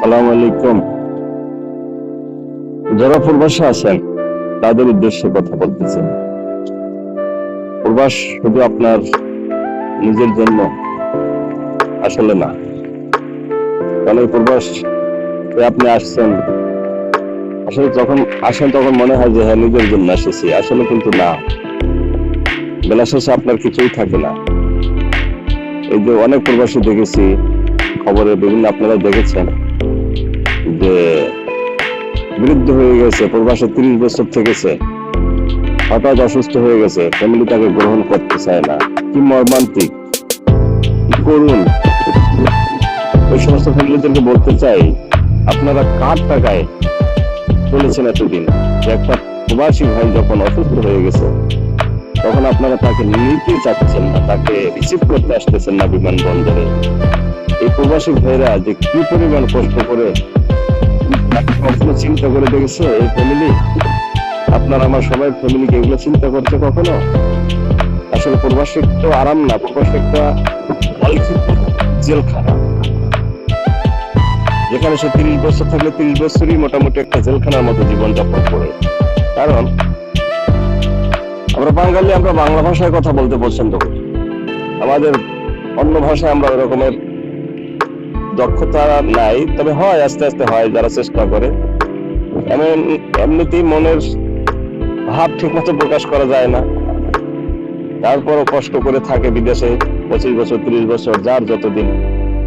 সালাম আলাইকুম। যারা প্রবাসে আছেন, তাদের উদ্দেশ্যে কথা বলতেছেন প্রবাস শুধু আপনার নিজের জন্য আসলে না। কারণ প্রবাস আপনি আসছেন, আসলে যখন আসেন তখন মনে হয় যে হ্যাঁ নিজের জন্য এসেছি। আসলে কিন্তু না। বেলা শেষে আপনার কিছুই থাকে না। এই যে অনেক প্রবাসী দেখেছি, খবরে বিভিন্ন আপনারা দেখেছেন। যে বৃদ্ধ হয়ে গেছে, প্রবাসে তিরিশ বছর থেকেছে, হঠাৎ অসুস্থ হয়ে গেছে ফ্যামিলি তাকে গ্রহণ করতে চায় না। কি মর্মান্তিক। করুন? ওই সমস্ত ফ্যামিলিদেরকে বলতে চাই, আপনারা কার টাকায় চলেছেন এতদিন? একটা প্রবাসী ভাই যখন অসুস্থ হয়ে গেছে, তখন আপনারা তাকে নিতে চাচ্ছেন না, তাকে রিসিভ করতে আসতেছেন না বিমানবন্দরে। এই প্রবাসী ভাইরা যে কি পরিমাণ কষ্ট করে চিন্তা করে দেখেছে এই ফ্যামিলি আপনার, আমার সবাই ফ্যামিলিকে এগুলো চিন্তা করছে কখনো? আসলে প্রবাসী তো আরাম না, প্রবাসী একটা জেলখানা যেখানে সে তিরিশ বছর থাকলে তিরিশ বছরই মোটামুটি একটা জেলখানার মতো জীবনযাপন করে। কারণ, আমরা বাঙালি, আমরা বাংলা ভাষায় কথা বলতে পছন্দ করি। আমাদের অন্য ভাষায় আমরা ওই রকমের দক্ষতা নাই, তবে হয়, আস্তে আস্তে হয়, যারা চেষ্টা করে। এমন এমনিতেই মনের ভাব ঠিক মতো প্রকাশ করা যায় না। তারপরও কষ্ট করে থাকে বিদেশে, পঁচিশ বছর, ত্রিশ বছর, যার যতদিন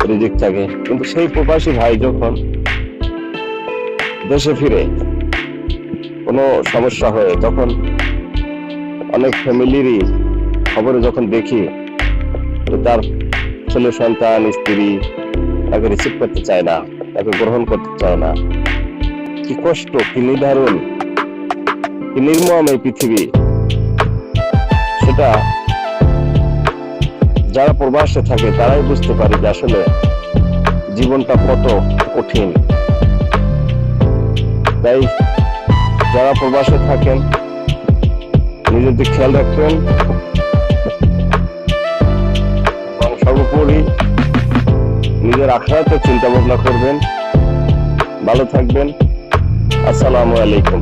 রিজিক থাকে। কিন্তু সেই প্রবাসী ভাই যখন দেশে ফিরে, কোনো সমস্যা হয়ে, তখন অনেক ফ্যামিলিরই খবরে যখন দেখি তার ছেলে, সন্তান, স্ত্রী তাকে রিসিভ করতে চায় না, তাকে গ্রহণ করতে চায় না। কি কষ্ট, কি নিদারুণ, কি নির্মম এই পৃথিবী। সেটা যারা প্রবাসে থাকে, তারাই বুঝতে পারে যে আসলে জীবনটা কত কঠিন। তাই যারা প্রবাসে থাকেন নিজেদের খেয়াল রাখবেন। সর্বোপরি নিজের আখড়াতে চিন্তা ভাবনা করবেন। ভালো থাকবেন। আসসালামু আলাইকুম।